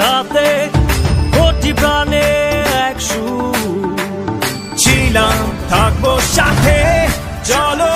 হাতে কোটি প্রাণে এক ছিলাম থাকব সাথে চলো